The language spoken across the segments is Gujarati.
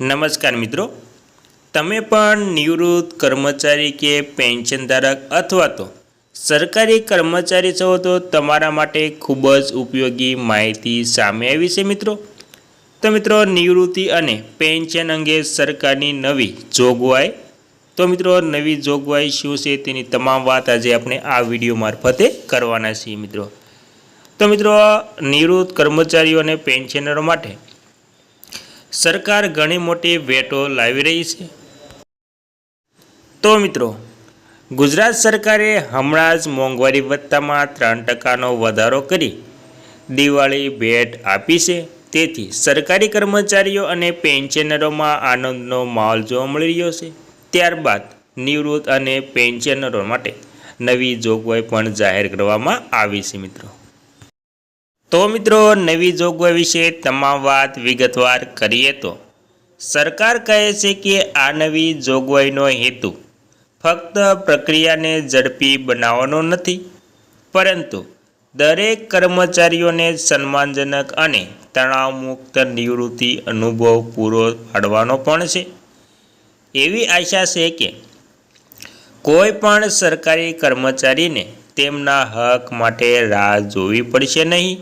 નમસ્કાર મિત્રો. તમે પણ નિવૃત્ત કર્મચારી કે પેન્શન ધારક અથવા તો સરકારી કર્મચારી છો તો તમારા માટે ખૂબ જ ઉપયોગી માહિતી સામે આવી છે મિત્રો. તો મિત્રો, નિવૃત્તિ અને પેન્શન અંગે સરકારની નવી જોગવાઈ. તો મિત્રો, નવી જોગવાઈ શું છે તેની તમામ વાત આજે આપણે આ વીડિયો મારફતે કરવાના છીએ મિત્રો. તો મિત્રો, નિવૃત્ત કર્મચારીઓ અને પેન્શનરો માટે સરકાર ઘણી મોટી વેટો લાવી રહી છે. તો મિત્રો, ગુજરાત સરકારે હમણાં જ મોંઘવારી ભથ્થામાં ત્રણ ટકાનો વધારો કરી દિવાળી ભેટ આપી છે. તેથી સરકારી કર્મચારીઓ અને પેન્શનરોમાં આનંદનો માહોલ જોવા મળી રહ્યો છે. ત્યારબાદ નિવૃત્ત અને પેન્શનરો માટે નવી જોગવાઈ પણ જાહેર કરવામાં આવી છે મિત્રો. તો મિત્રો, નવી જોગવાઈ વિશે તમામ વાત વિગતવાર કરીએ તો. સરકાર કહે છે કે આ નવી જોગવાઈનો હેતુ ફક્ત પ્રક્રિયાને ઝડપી બનાવવાનો નથી, પરંતુ દરેક કર્મચારીઓને સન્માનજનક અને તણાવમુક્ત નિવૃત્તિ અનુભવ પૂરો પાડવાનો પણ છે. એવી આશા છે કે કોઈ પણ સરકારી કર્મચારીને તેમના હક માટે રાહ જોવી પડશે નહીં.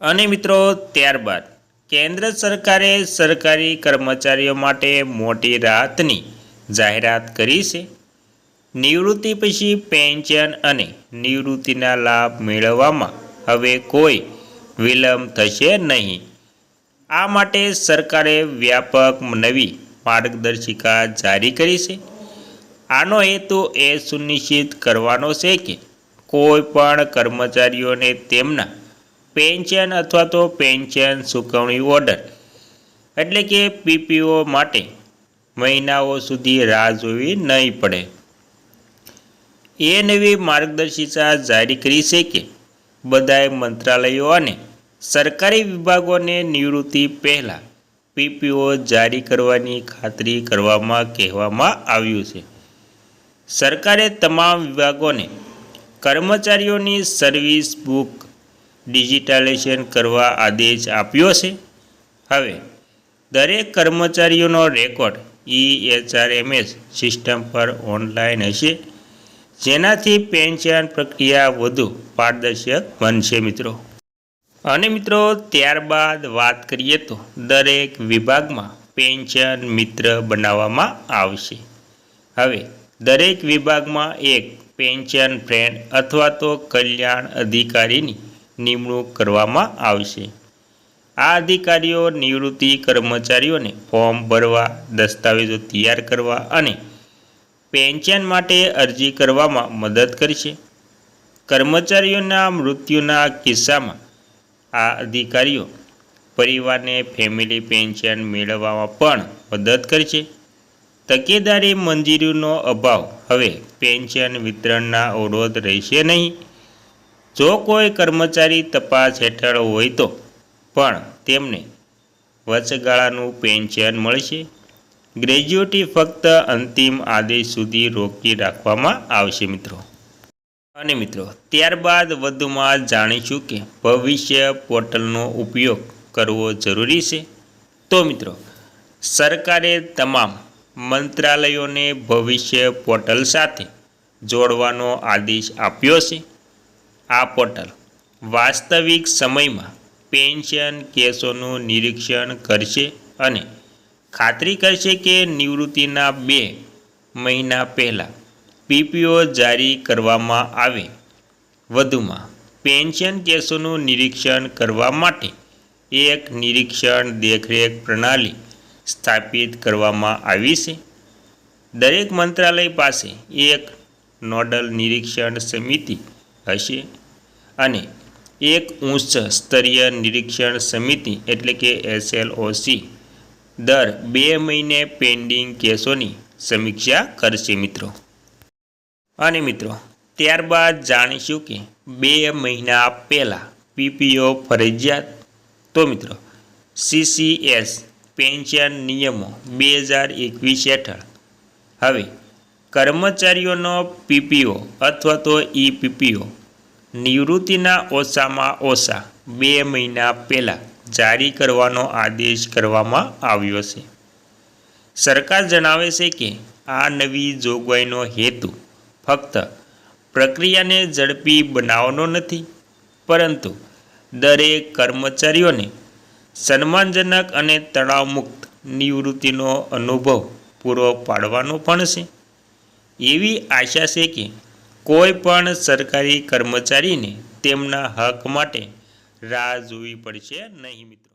અને મિત્રો, ત્યારબાદ કેન્દ્ર સરકારે સરકારી કર્મચારીઓ માટે મોટી રાહતની જાહેરાત કરી છે. નિવૃત્તિ પછી પેન્શન અને નિવૃત્તિના લાભ મેળવવામાં હવે કોઈ વિલંબ થશે નહીં. આ માટે સરકારે વ્યાપક નવી માર્ગદર્શિકા જારી કરી છે. આનો હેતુ એ સુનિશ્ચિત કરવાનો છે કે કોઈ પણ કર્મચારીઓને તેમના પેન્શન અથવા તો પેન્શન ચૂકવણી ઓર્ડર. એટલે કે પીપીઓ માટે મહિનાઓ સુધી રાહ જોવી નહીં પડે. એ નવી માર્ગદર્શિકા જારી કરી છે કે બધાએ મંત્રાલયો અને સરકારી વિભાગોને નિવૃત્તિ પહેલાં પીપીઓ જારી કરવાની ખાતરી કરવામાં કહેવામાં આવ્યું છે. સરકારે તમામ વિભાગોને કર્મચારીઓની સર્વિસ બુક ડિજિટાઇઝેશન કરવા આદેશ આપ્યો છે. હવે, દરેક કર્મચારીઓનો રેકોર્ડ ઈ એચઆરએમએસ સિસ્ટમ પર ઓનલાઈન હશે. જેનાથી પેન્શન પ્રક્રિયા વધુ પારદર્શક બનશે મિત્રો. અને મિત્રો, ત્યારબાદ વાત કરીએ તો દરેક વિભાગમાં પેન્શન મિત્ર બનાવવામાં આવશે. હવે, દરેક વિભાગમાં એક પેન્શન ફ્રેન્ડ અથવા તો કલ્યાણ અધિકારીની નિમણૂક કરવામાં આવશે. આ અધિકારીઓ નિવૃત્તિ કર્મચારીઓને ફોર્મ ભરવા, દસ્તાવેજો તૈયાર કરવા અને પેન્શન માટે અરજી કરવામાં મદદ કરશે. કર્મચારીઓના મૃત્યુના કિસ્સામાં આ અધિકારીઓ પરિવારને ફેમિલી પેન્શન મેળવવામાં પણ મદદ કરશે. તકેદારી મંજૂરીનો અભાવ હવે પેન્શન વિતરણના અવરોધ રહેશે નહીં. જો કોઈ કર્મચારી તપાસ હેઠળ હોય તો. પણ તેમને વચગાળાનું પેન્શન મળશે. ગ્રેજ્યુટી ફક્ત અંતિમ આદેશ સુધી રોકી રાખવામાં આવશે મિત્રો. અને મિત્રો, ત્યારબાદ વધુમાં જાણીશું કે ભવિષ્ય પોર્ટલનો ઉપયોગ કરવો જરૂરી છે. તો મિત્રો, સરકારે તમામ મંત્રાલયોને ભવિષ્ય પોર્ટલ સાથે જોડવાનો આદેશ આપ્યો છે. આ પોર્ટલ વાસ્તવિક સમયમાં પેન્શન કેસોનું નિરીક્ષણ કરશે અને ખાતરી કરશે કે નિવૃત્તિના બે મહિના પહેલાં પીપીઓ જારી કરવામાં આવે. વધુમાં, પેન્શન કેસોનું નિરીક્ષણ કરવા માટે એક નિરીક્ષણ દેખરેખ પ્રણાલી સ્થાપિત કરવામાં આવી છે. દરેક મંત્રાલય પાસે એક નોડલ નિરીક્ષણ સમિતિ હશે. અને એક ઉચ્ચ સ્તરીય નિરીક્ષણ સમિતિ એટલે કે એસએલઓસી દર બે મહિને પેન્ડિંગ કેસોની સમીક્ષા કરશે મિત્રો. અને મિત્રો, ત્યારબાદ જાણીશું કે બે મહિના પહેલાં પીપીઓ ફરજિયાત તો મિત્રો સીસીએસ પેન્શન નિયમો બે હજાર એકવીસ હેઠળ. હવે કર્મચારીઓનો પીપીઓ અથવા તો ઈ પીપીઓ નિવૃત્તિના ઓછામાં ઓછા બે મહિના પહેલાં જારી કરવાનો આદેશ કરવામાં આવ્યો છે. સરકાર જણાવે છે કે આ નવી જોગવાઈનો હેતુ ફક્ત પ્રક્રિયાને ઝડપી બનાવવાનો નથી, પરંતુ દરેક કર્મચારીઓને સન્માનજનક અને તણાવમુક્ત નિવૃત્તિનો અનુભવ પૂરો પાડવાનો પણ છે. એવી આશા છે કે કોઈ પણ સરકારી કર્મચારીને તેમના હક માટે રાહ જોવી પડશે નહીં મિત્રો.